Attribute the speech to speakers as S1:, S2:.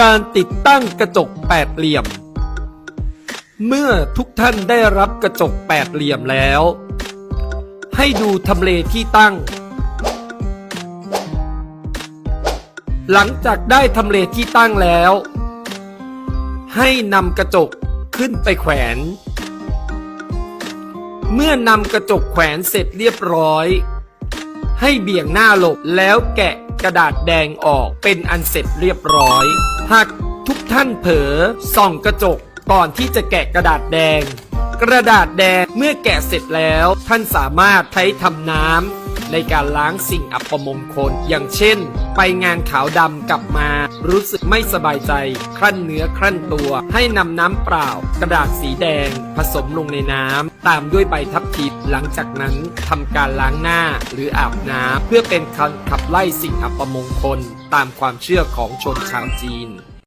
S1: การติดตั้งกระจกแปดเหลี่ยม เมื่อทุกท่านได้รับกระจกแปดเหลี่ยมแล้ว ให้ดูทำเลที่ตั้ง หลังจากได้ทำเลที่ตั้งแล้ว ให้นำกระจกขึ้นไปแขวน เมื่อนำกระจกแขวนเสร็จเรียบร้อย ให้เบี่ยงหน้าหลบแล้วแกะ กระดาษแดงออกเป็นอันเสร็จเรียบร้อย หากทุกท่านเผลอส่องกระจกก่อนที่จะแกะกระดาษแดง กระดาษแดงเมื่อแกะเสร็จแล้ว ท่านสามารถใช้ทำน้ำ ในการล้างสิ่งอัปมงคล อย่างเช่น ไปงานขาวดำกลับมา รู้สึกไม่สบายใจ ครั่นเนื้อครั่นตัว ให้นำน้ำเปล่า กระดาษสีแดง ผสมลงในน้ำตามด้วยใบทับทิมหลังจากนั้นทำการล้างหน้าหรืออาบน้ำเพื่อเป็นการขับไล่สิ่งอัปมงคล ตามความเชื่อของชนชาวจีน